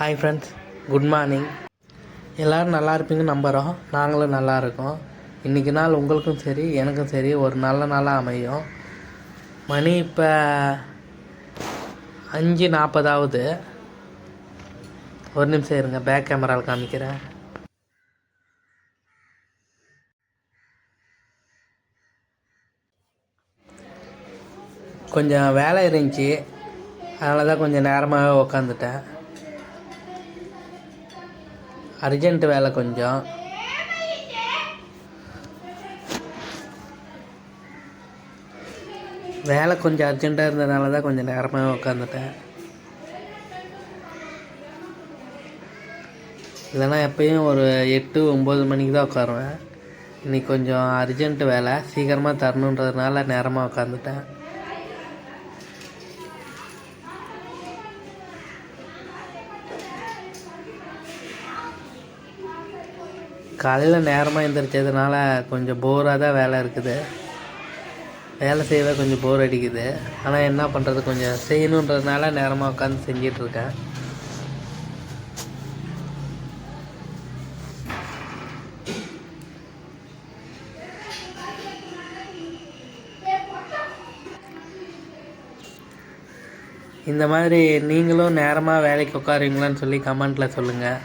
Hi friends good morning எல்லோரும் நல்லா இருப்பீங்கன்னு நம்புகிறோம் நாங்களும் நல்லா இருக்கோம். இன்றைக்கி நாள் உங்களுக்கும் சரி எனக்கும் சரி ஒரு நல்ல நாளாக அமையும். மணி இப்போ அஞ்சு நாற்பதாவது ஒரு நிமிஷம் இருங்க பேக் கேமராவில் காமிக்கிறேன். கொஞ்சம் வேலை இருந்துச்சு. அதனால தான் கொஞ்சம் நேரமாகவே உக்காந்துட்டேன். அர்ஜென்ட் வேலை கொஞ்சம். வேலை கொஞ்சம் அர்ஜெண்ட்டாக இருந்ததுனால தான் கொஞ்சம் நேரமாக உட்காந்துட்டேன் இல்லைன்னா எப்பயும் ஒரு எட்டு ஒம்பது மணிக்கு தான் உட்காருவேன் இன்னைக்கு கொஞ்சம் அர்ஜென்ட் வேலை. சீக்கிரமாக தரணுன்றதுனால நேரமாக உட்காந்துட்டேன் காலையில் நேரமாக எழுந்திரிச்சதுனால கொஞ்சம் போராக தான் வேலை இருக்குது. வேலை செய்யவே கொஞ்சம் போர் அடிக்குது. ஆனால் என்ன பண்ணுறது கொஞ்சம் செய்யணுன்றதுனால நேரமாக உட்காந்து செஞ்சிட்ருக்கேன் இந்த மாதிரி நீங்களும் நேரமாக வேலைக்கு உட்காருவீங்களான்னு சொல்லி கமெண்ட்டில் சொல்லுங்கள்